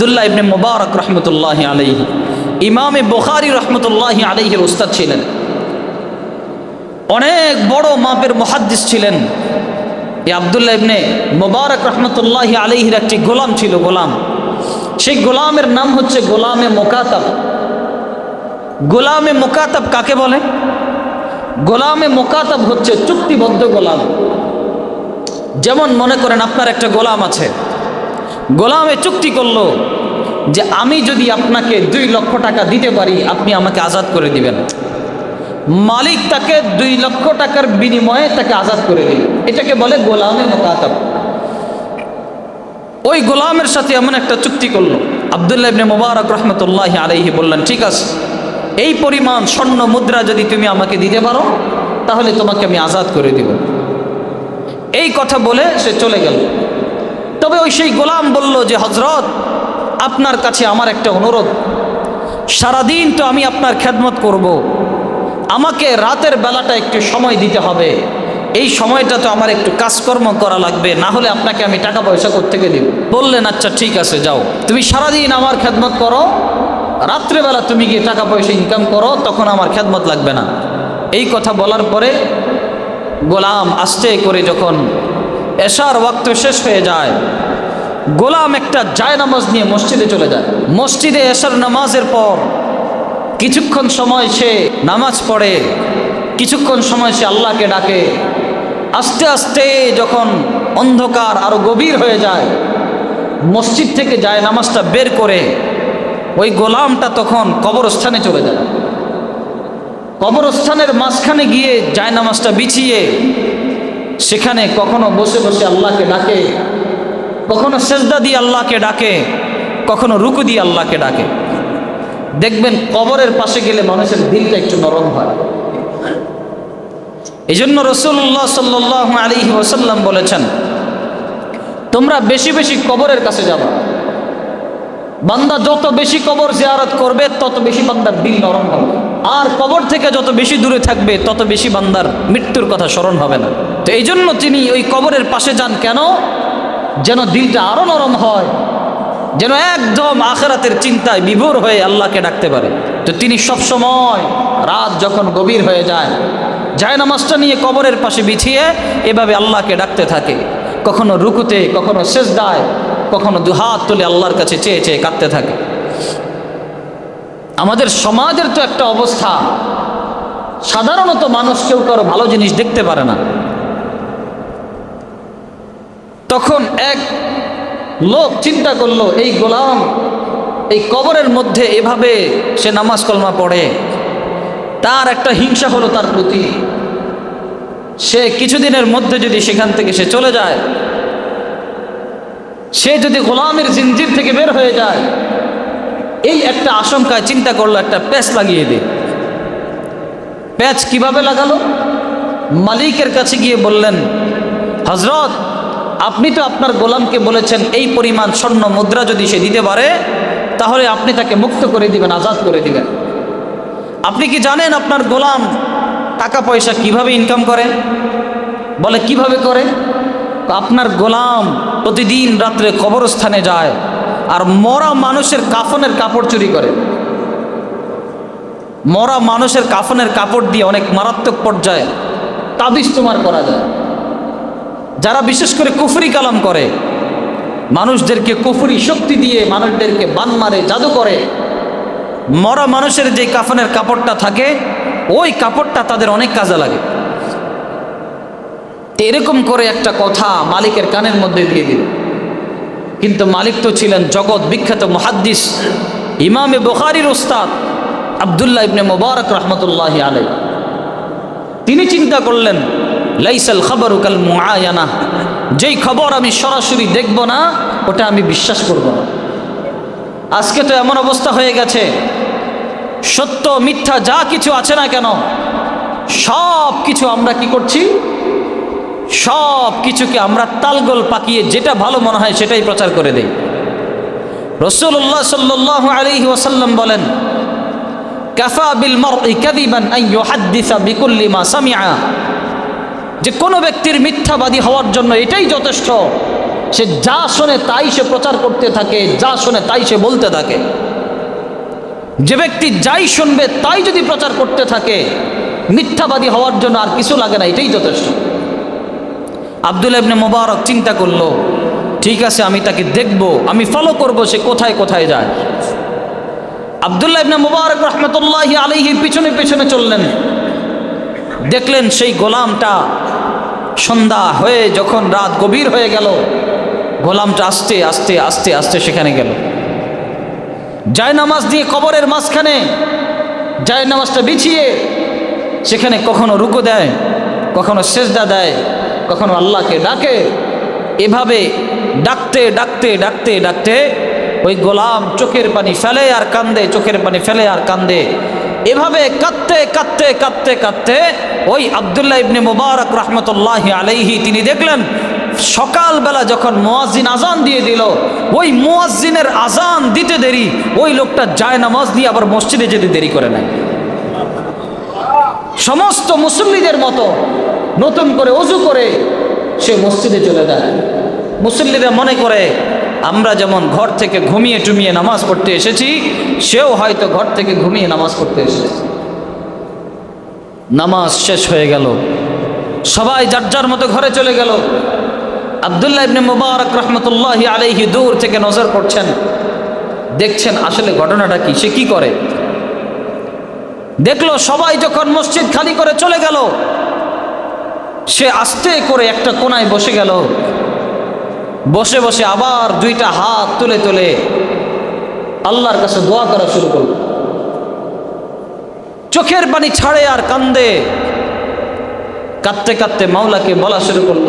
আবদুল্লাহ ইবনে মুবারক রহমতুল্লাহ আলাইহি, ইমামে বোখারি রহমতুল্লাহ আলাইহির উস্তাদ ছিলেন। অনেক বড় মাপের মহাদ্দিস ছিলেন। এই আবদুল্লাহ ইবনে মুবারক রহমতুল্লাহ আলাইহির একটি গোলাম ছিল, গোলাম। সেই গোলামের নাম হচ্ছে গোলামে মোকাতাব। গোলামে মোকাতাব কাকে বলে? গোলামে মোকাতাব হচ্ছে চুক্তিবদ্ধ গোলাম। যেমন মনে করেন আপনার একটা গোলাম আছে গোলামে চুক্তি করল যে আমি যদি আপনাকে দুই লক্ষ টাকা দিতে পারি, আপনি আমাকে আজাদ করে দিবেন। মালিক তাকে দুই লক্ষ টাকার বিনিময়ে তাকে আজাদ করে দিল। এটাকে বলে গোলামে মোকাতাব। ওই গোলামের সাথে এমন একটা চুক্তি করল। আবদুল্লাহ ইবনে মুবারক রহমতুল্লাহ আলাইহি বললেন, ঠিক আছে, এই পরিমাণ স্বর্ণ মুদ্রা যদি তুমি আমাকে দিতে পারো, তাহলে তোমাকে আমি আজাদ করে দিব। এই কথা বলে সে চলে গেল। ওই সেই গোলাম বলল যে হজরত আপনার কাছে আমার একটা অনুরোধ। সারাদিন তো আমি আপনার খেদমত করব। আমাকে রাতের বেলাটা একটু সময় দিতে হবে। এই সময়টা তো আমার একটু কাজকর্ম করা লাগবে, না হলে আপনাকে আমি টাকা পয়সা কোথেকে দিব বললেন আচ্ছা ঠিক আছে, যাও। তুমি সারাদিন আমার খেদমত করো। রাত্রেবেলা তুমি গিয়ে টাকা পয়সা ইনকাম করো, তখন আমার খেদমত লাগবে না। এই কথা বলার পরে গোলাম আস্তে করে যখন এশার ওয়াক্ত শেষ হয়ে যায় গোলাম একটা জায় নামাজ নিয়ে মসজিদে চলে যায়। মসজিদে এসার নামাজের পর কিছুক্ষণ সময় সে নামাজ পড়ে, কিছুক্ষণ সময় সে আল্লাহকে ডাকে। আস্তে আস্তে যখন অন্ধকার আরও গভীর হয়ে যায়, মসজিদ থেকে যায় নামাজটা বের করে ওই গোলামটা তখন কবরস্থানে চলে যায়। কবরস্থানের মাঝখানে গিয়ে যায় নামাজটা বিছিয়ে সেখানে কখনো বসে বসে আল্লাহকে ডাকে। কখনো সেজদা দিয়ে আল্লাহকে ডাকে, কখনো রুকু দিয়ে আল্লাহকে ডাকে। দেখবেন কবরের পাশে গেলে মানুষের দিলটা একটু নরম হয়। এই জন্য রসুল্লাহ সাল্লাহ আলী ওসাল্লাম বলেছেন, তোমরা বেশি বেশি কবরের কাছে যাবা। বান্দা যত বেশি কবর জিয়ারত করবে, তত বেশি বান্দার দিল নরম হবে। আর কবর থেকে যত বেশি দূরে থাকবে, তত বেশি বান্দার মৃত্যুর কথা স্মরণ হবে না। তো এই জন্য তিনি ওই কবরের পাশে যান কেন? যেন দিলটা আরও নরম হয়, যেন একদম আখেরাতের চিন্তায় বিভোর হয়ে আল্লাহকে ডাকতে পারে। তো তিনি সব সময় রাত যখন গভীর হয়ে যায় যায় নামাজটা নিয়ে কবরের পাশে বিছিয়ে এভাবে আল্লাহকে ডাকতে থাকে। কখনো রুকুতে, কখনো শেষদায় কখনো দুহাত তুলে আল্লাহর কাছে চেয়ে চেয়ে কাঁদতে থাকে। আমাদের সমাজের তো একটা অবস্থা, সাধারণত মানুষ কেউ কারও ভালো জিনিস দেখতে পারে না। তখন এক লোক চিন্তা করল, এই গোলাম, এই কবরের মধ্যে এভাবে সে নামাজ কলমা পড়ে। তার একটা হিংসা হলো তার প্রতি। সে কিছুদিনের মধ্যে যদি সেখান থেকে সে চলে যায়, সে যদি গোলামের জিনজির থেকে বের হয়ে যায়, এই একটা আশঙ্কায় চিন্তা করল, একটা প্যাচ লাগিয়ে দে প্যাচ কীভাবে লাগালো? মালিকের কাছে গিয়ে বললেন হজরত আপনি তো আপনার গোলামকে বলেছেন, এই পরিমাণ স্বর্ণ মুদ্রা যদি সে দিতে পারে, তাহলে আপনি তাকে মুক্ত করে দিবেন, আজাদ করে দিবেন। আপনি কি জানেন আপনার গোলাম টাকা পয়সা কীভাবে ইনকাম করে? বলে, কীভাবে করে? আপনার গোলাম প্রতিদিন রাত্রে কবরস্থানে যায় আর মরা মানুষের কাফনের কাপড় চুরি করে। মরা মানুষের কাফনের কাপড় দিয়ে অনেক মারাত্মক পর্যায়ে তাবিজ তোমার করা যায়। যারা বিশেষ করে কুফরি কালাম করে, মানুষদেরকে কুফরি শক্তি দিয়ে মানুষদেরকে বান মারে, জাদু করে, মরা মানুষের যে কাফনের কাপড়টা থাকে, ওই কাপড়টা তাদের অনেক কাজে লাগে। এরকম করে একটা কথা মালিকের কানের মধ্যে দিয়ে দিল। কিন্তু মালিক তো ছিলেন জগৎ বিখ্যাত মহাদ্দিস, ইমামে বুখারির ওস্তাদ আবদুল্লাহ ইবনে মুবারক রহমতুল্লাহ আলাই তিনি চিন্তা করলেন লাইসাল খবর কাল মুআয়ানা। যেই খবর আমি সরাসরি দেখব না, ওটা আমি বিশ্বাস করব না। আজকে তো এমন অবস্থা হয়ে গেছে, সত্য, মিথ্যা যা কিছু আছে না কেন, সব কিছু আমরা কি করছি? সব কিছুকে আমরা তালগোল পাকিয়ে যেটা ভালো মনে হয় সেটাই প্রচার করে দেই। রসুল্লাহ সাল্লাহ আলহি ওসাল্লাম বলেন, কাফা বিল মারই কাদিবান আন ইউহাদ্দিসা বিকুল্লি মা সামিআ। যে কোনো ব্যক্তির মিথ্যাবাদী হওয়ার জন্য এটাই যথেষ্ট। সে যা শোনে তাই সে প্রচার করতে থাকে, যা শোনে তাই সে বলতে থাকে। যে ব্যক্তি যাই শুনবে তাই যদি প্রচার করতে থাকে, মিথ্যাবাদী হওয়ার জন্য আর কিছু লাগে না, এটাই যথেষ্ট। আব্দুল ইবনে মোবারক চিন্তা করল, ঠিক আছে, আমি তাকে দেখব, আমি ফলো করব, সে কোথায় কোথায় যায়। আবদুল্লাহ ইবনে মুবারক রহমতুল্লাহি আলাইহি পিছনে পিছনে চললেন। দেখলেন সেই গোলামটা সন্ধ্যা হয়ে যখন রাত গভীর হয়ে গেল, গোলামটা আস্তে আস্তে আস্তে আস্তে সেখানে গেল। যায় নামাজ দিয়ে কবরের মাঝখানে যায় নামাজটা বিছিয়ে সেখানে কখনো রুকো দেয়, কখনো সেজদা দেয়, কখনো আল্লাহকে ডাকে। এভাবে ডাকতে ডাকতে ডাকতে ডাকতে ওই গোলাম চোখের পানি ফেলে আর কান্দে, চোখের পানি ফেলে আর কান্দে। এভাবে কাঁদতে কাঁদতে কাঁদতে কাঁদতে ওই আবদুল্লাহ ইবনে মুবারক রহমতুল্লাহ আলাইহি তিনি দেখলেন, সকালবেলা যখন মোয়াজ্জিন আজান দিয়ে দিল, ওই মোয়াজ্জিনের আজান দিতে দেরি, ওই লোকটা যায় নামাজ দিয়ে আবার মসজিদে যেতে দেরি করে নেয়। সমস্ত মুসল্লিদের মতো নতুন করে অজু করে সে মসজিদে চলে যায়। মুসল্লিরা মনে করে আমরা যেমন ঘর থেকে ঘুমিয়ে টুমিয়ে নামাজ পড়তে এসেছি, সেও হয়তো ঘর থেকে ঘুমিয়ে নামাজ পড়তে এসেছে। নামাজ শেষ হয়ে গেল। সবাই যার যার মতো ঘরে চলে গেল। আবদুল্লাহ ইবনে মুবারক রহমতুল্লাহি আলাইহি দূর থেকে নজর করছেন। দেখছেন আসলে ঘটনাটা কি, সে কি করে? দেখল সবাই যখন মসজিদ খালি করে চলে গেল, সে আস্তে করে একটা কোনায় বসে গেল। বসে বসে আবার দুইটা হাত তুলে তুলে আল্লাহর কাছে দোয়া করা শুরু করল। চোখের পানি ছাড়ে আর কান্দে। কাঁদতে কাঁদতে মাওলাকে বলা শুরু করল,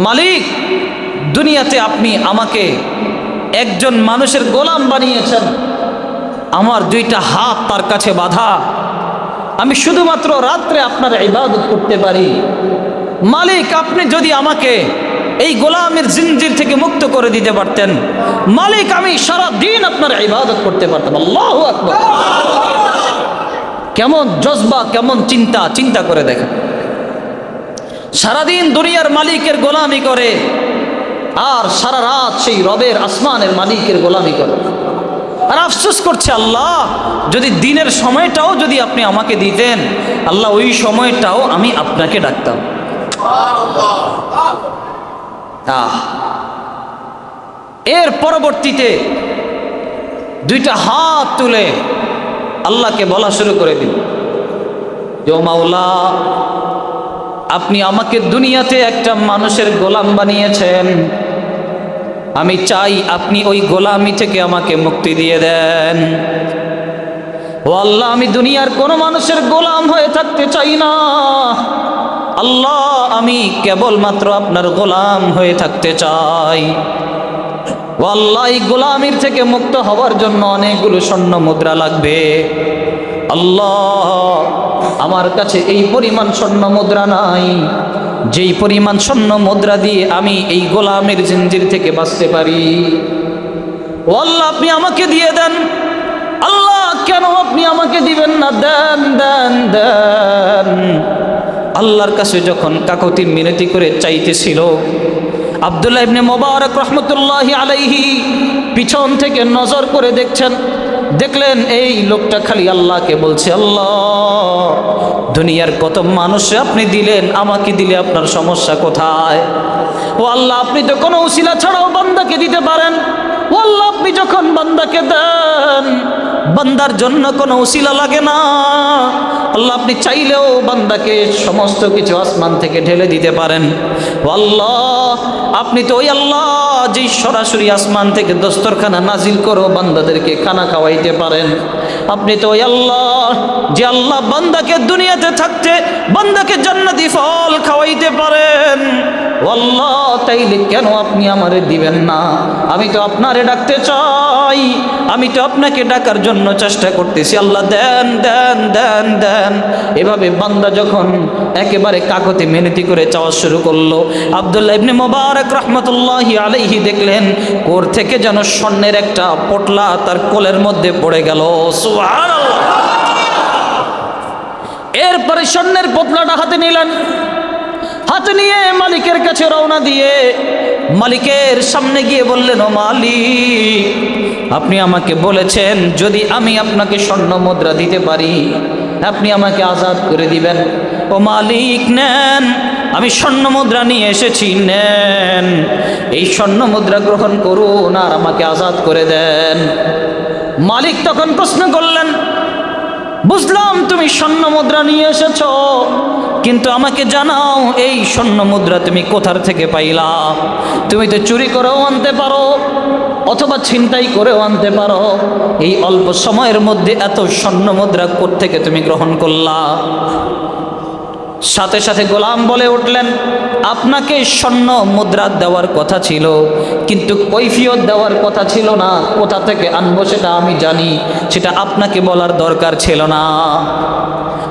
মালিক, দুনিয়াতে আপনি আমাকে একজন মানুষের গোলাম বানিয়েছেন। আমার দুইটা হাত তার কাছে বাধা। আমি শুধুমাত্র রাত্রে আপনার ইবাদত করতে পারি। মালিক, আপনি যদি আমাকে এই গোলামের জিনজির থেকে মুক্ত করে দিতে পারতেন। মালিক আমি সারা দিন আপনার ইবাদত করতে পারতাম। আল্লাহ কেমন জজবা, কেমন চিন্তা চিন্তা করে দেখা সারাদিন দুনিয়ার মালিকের গোলামি করে, আর সারা রাত সেই রবের আসমানের মালিকের গোলামি করে। আর আফসোস করছে, আল্লাহ, যদি দিনের সময়টাও যদি আপনি আমাকে দিতেন, আল্লাহ ওই সময়টাও আমি আপনাকে ডাকতাম। এর পরবর্তীতে দুইটা হাত তুলে আল্লাহকে বলা শুরু করে দিল। যে মাওলা, আপনি আমাকে দুনিয়াতে একটা মানুষের গোলাম বানিয়েছেন। আমি চাই আপনি ওই গোলামি থেকে আমাকে মুক্তি দিয়ে দেন। ও আল্লাহ, আমি দুনিয়ার কোনো মানুষের গোলাম হয়ে থাকতে চাই না। আল্লাহ, আমি কেবলমাত্র আপনার গোলাম হয়ে থাকতে চাই। আল্লাহ এই গোলামির থেকে মুক্ত হওয়ার জন্য অনেকগুলো স্বর্ণ মুদ্রা লাগবে। আল্লাহ, আমার কাছে এই পরিমাণ স্বর্ণ মুদ্রা নাই। যেই পরিমাণ স্বর্ণ মুদ্রা দিয়ে আমি এই গোলামের জিঞ্জির থেকে বাঁচতে পারি। আল্লাহ আপনি আমাকে দিয়ে দেন। আল্লাহ, কেন আপনি আমাকে দিবেন না? দেন দেন দেন। আল্লাহর কাছে যখন কাকতি মিনতি করে চাইতেছিল, আবদুল্লাহ ইবনে মোবারক রহমতুল্লাহ আলাইহি পিছন থেকে নজর করে দেখছেন, দেখলেন এই লোকটা খালি আল্লাহকে বলছে, আল্লাহ, দুনিয়ার কত মানুষ আপনি দিলেন, আমাকে দিলে আপনার সমস্যা কোথায়? ও আল্লাহ, আপনি তো কোনো উসিলা ছাড়াও বান্দাকে দিতে পারেন। ও আল্লাহ, আপনি যখন বান্দাকে দেন, বান্দার জন্য কোনো উসিলা লাগে না। আল্লাহ আপনি চাইলেও বান্দাকে সমস্ত কিছু আসমান থেকে ঢেলে দিতে পারেন। আল্লাহ আপনি তো ওই আল্লাহ যেই সরাসরি আসমান থেকে দস্তরখানা নাজিল করো বান্দাদেরকে খানা খাওয়াইতে পারেন। আপনি তো ওই আল্লাহ যে আল্লাহ বান্দাকে দুনিয়াতে থাকতে বান্দাকে জান্নাতি ফল খাওয়াইতে পারেন। আল্লাহ তাইলে কেন আপনি আমারে দিবেন না? আমি তো আপনারে ডাকতে চাই। আমি তো আপনাকে ডাকার জন্য চেষ্টা করতেছি। আল্লাহ, দেন দেন দেন দেন। এভাবে বান্দা যখন একেবারে কাকতে মেনেতি করে চাওয়া শুরু করল, আবদুল্লাহ ইবনে মোবারক রহমতুল্লাহ আলাইহি দেখলেন, কোর থেকে যেন স্বর্ণের একটা পটলা তার কোলের মধ্যে পড়ে গেল। এরপরে স্বর্ণের পটলাটা হাতে নিলেন। হাতে নিয়ে মালিকের কাছে রওনা দিয়ে মালিকের সামনে গিয়ে বললেন, ও মালিক, আপনি আমাকে বলেছেন, যদি আমি আপনাকে স্বর্ণ মুদ্রা দিতে পারি আপনি আমাকে আজাদ করে দিবেন। ও মালিক, নেন। আমি স্বর্ণ মুদ্রা নিয়ে এসেছি, নেন। এই স্বর্ণ মুদ্রা গ্রহণ করুন আর আমাকে আজাদ করে দেন। মালিক তখন প্রশ্ন করলেন, বুঝলাম তুমি স্বর্ণ মুদ্রা নিয়ে এসেছ। কিন্তু আমাকে জানাও, এই স্বর্ণ মুদ্রা তুমি কোথার থেকে পাইলা? তুমি তো চুরি করেও আনতে পারো, অথবা ছিনতাই করেও আনতে পারো। এই অল্প সময়ের মধ্যে এত স্বর্ণ মুদ্রা থেকে তুমি গ্রহণ করলা? সাথে সাথে গোলাম বলে উঠলেন আপনাকে স্বর্ণ মুদ্রা দেওয়ার কথা ছিল, কিন্তু কৈফিয়ত দেওয়ার কথা ছিল না। কোথা থেকে আনব সেটা আমি জানি, সেটা আপনাকে বলার দরকার ছিল না।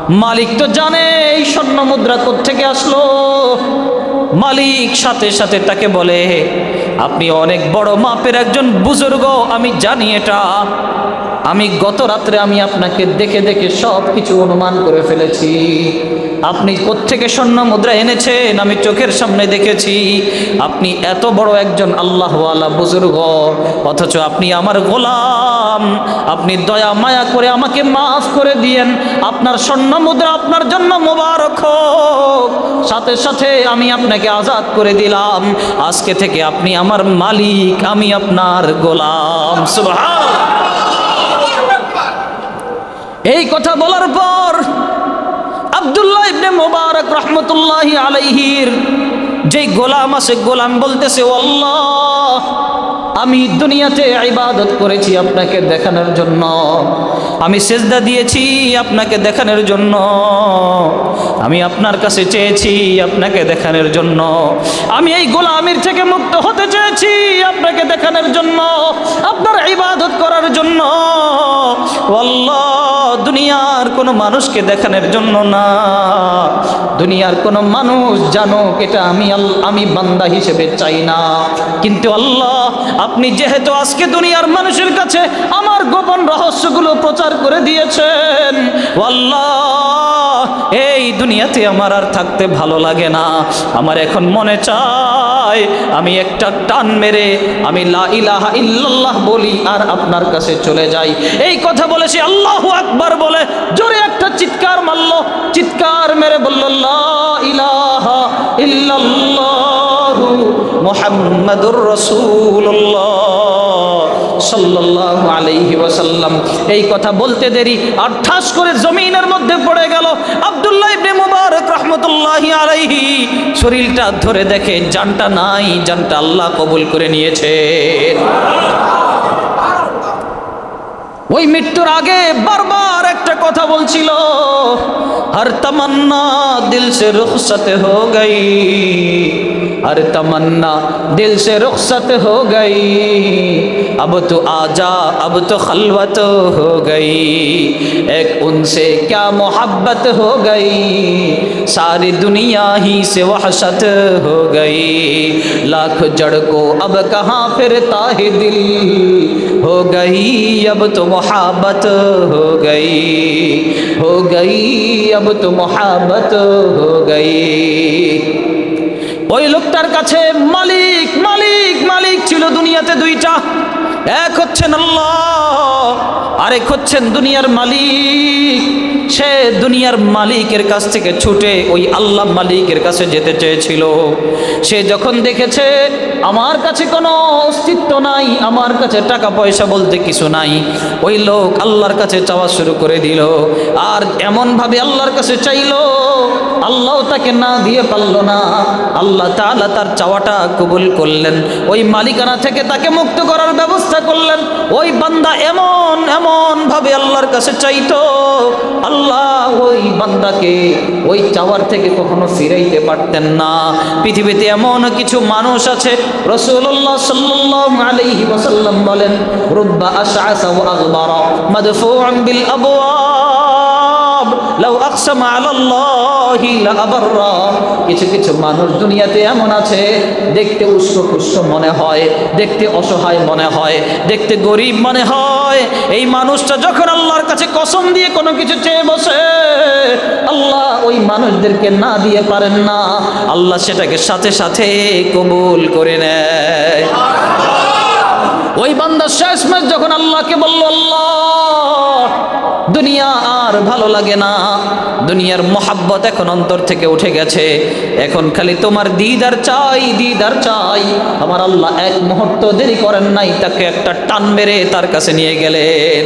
মালিক তো জানে এই স্বর্ণ মুদ্রা থেকে আসলো। মালিক সাথে সাথে তাকে বলে, আপনি অনেক বড় মাপের একজন বুজুর্গ, আমি জানি এটা। আমি গত রাত্রে আমি আপনাকে দেখে দেখে সব কিছু অনুমান করে ফেলেছি। আপনি কোত্থেকে স্বর্ণ মুদ্রা এনেছেন? আমি চোখের সামনে দেখেছি আপনি এত বড় একজন আল্লাহওয়ালা বুজুর্গ। অথচ আপনি আমার গোলাম। আপনি দয়া, মায়া করে আমাকে মাফ করে দিয়েন। আপনার স্বর্ণ মুদ্রা আপনার জন্য মোবারক হোক। সাথে সাথে আমি আপনাকে আজাদ করে দিলাম। আজকে থেকে আপনি আমার মালিক, আমি আপনার গোলাম। এই কথা বলার পর আবদুল্লাহ ইবনে মোবারক রহমতুল্লাহ আলাইহির যেই গোলাম আছে, গোলাম বলতেছে, আল্লাহ, আমি দুনিয়াতে ইবাদত করেছি আপনাকে দেখানোর জন্য। আমি সেজদা দিয়েছি আপনাকে দেখানোর জন্য। আমি আপনার কাছে চেয়েছি আপনাকে দেখানোর জন্য। আমি এই গোলামির থেকে মুক্ত হতে চেয়েছি আপনাকে দেখানোর জন্য। আপনার ইবাদত করার জন্য। আল্লাহ দুনিয়ার কোনো মানুষকে দেখানোর জন্য না। দুনিয়ার কোনো মানুষ জানুক, এটা আমি আমি বান্দা হিসেবে চাই না। কিন্তু আল্লাহ, আপনি যেহেতু আজকে দুনিয়ার মানুষের কাছে আমার গোপন রহস্যগুলো প্রচার করে দিয়েছেন আল্লাহ দুনিয়াতে আমার আর থাকতে ভালো লাগে না। আমার এখন মনে চায়, আমি একটা টান মেরে আমি লা ইলাহা ইল্লাল্লাহ বলি আর আপনার কাছে চলে যাই। এই কথা বলে সে আল্লাহু আকবার বলে, জোরে একটা চিৎকার মারল। চিৎকার মেরে বলল, লা ইলাহা ইল্লাল্লাহু মুহাম্মাদুর রাসূলুল্লাহ। সাল্লাল্লাহু আলাইহি ওয়াসাল্লাম। এই কথা বলতে দেরি আর ঠাস করে জমিনের মধ্যে পড়ে গেল। আব্দুল্লাহ ইবনে মুবারক রাহমাতুল্লাহি আলাইহি শরীরটা ধরে দেখে, জানটা নাই, জানটা আল্লাহ কবুল করে নিয়েছে। ওই মৃত্যুর আগে বারবার একটা কথা বলছিল, হর তমন্না, দিল সে রুখসত হো গই ہر تمنا دل سے رخصت ہو گئی۔ اب تو آجا، اب تو خلوت ہو گئی۔ ایک ان سے کیا محبت ہو گئی؟ ساری دنیا ہی سے وحشت ہو گئی۔ لاکھ جڑ کو اب کہاں پھرتا ہے دل؟ ہو گئی، اب تو محبت ہو گئی۔ ہو گئی، اب تو محبت ہو گئی۔ ওই লোকটার কাছে মালিক মালিক মালিক ছিল দুনিয়াতে দুইটা। এক হচ্ছেন আল্লাহ, আরেক হচ্ছেন দুনিয়ার মালিক। সে দুনিয়ার মালিকের কাছ থেকে ছুটে ওই আল্লাহ মালিকের কাছে যেতে চেয়েছিল। সে যখন দেখেছে, আমার কাছে কোনো অস্তিত্ব নাই, আমার কাছে টাকা পয়সা বলতে কিছু নাই। ওই লোক আল্লাহর কাছে চাওয়া শুরু করে দিল। আর এমনভাবে আল্লাহর কাছে চাইলো, আল্লাহ তাকে না দিয়ে পারল না। আল্লাহ তাআলা তার চাওয়াটা কবুল করলেন। ওই মালিকানা থেকে তাকে মুক্ত করার ব্যবস্থা করলেন। ওই বান্দা এমন এমন ভাবে আল্লাহর কাছে চাইতো আল্লাহ ওই বান্দাকে ওই চাওয়ার থেকে কখনো ফিরাইতে পারতেন না। পৃথিবীতে এমন কিছু মানুষ আছে রসুল্লাহ সাল্লাম আলাইহি ওয়াসাল্লাম বলেন, রুব্বা আশআসা ওয়া আগবারা মাদফুআন বিল আবওয়াব। লাউ কিছু কিছু মানুষ দুনিয়াতে এমন আছে, দেখতে উষ্ণ পুষ্ট মনে হয়, দেখতে অসহায় মনে হয়, দেখতে গরিব মনে হয়। এই মানুষটা যখন আল্লাহর কাছে কসম দিয়ে কোনো কিছু চেয়ে বসে, আল্লাহ ওই মানুষদেরকে না দিয়ে পারেন না। আল্লাহ সেটাকে সাথে সাথে কবুল করে নেয়। ওই বান্দা শেষমেশ যখন আল্লাহকে বলল, আল্লাহ, দুনিয়া আর ভালো লাগে না। দুনিয়ার মোহাব্বত এখন অন্তর থেকে উঠে গেছে। এখন খালি তোমার দিদার চাই দিদার চাই। আমার আল্লাহ এক মুহূর্ত দেরি করেন নাই, তাকে একটা টান মেরে তার কাছে নিয়ে গেলেন।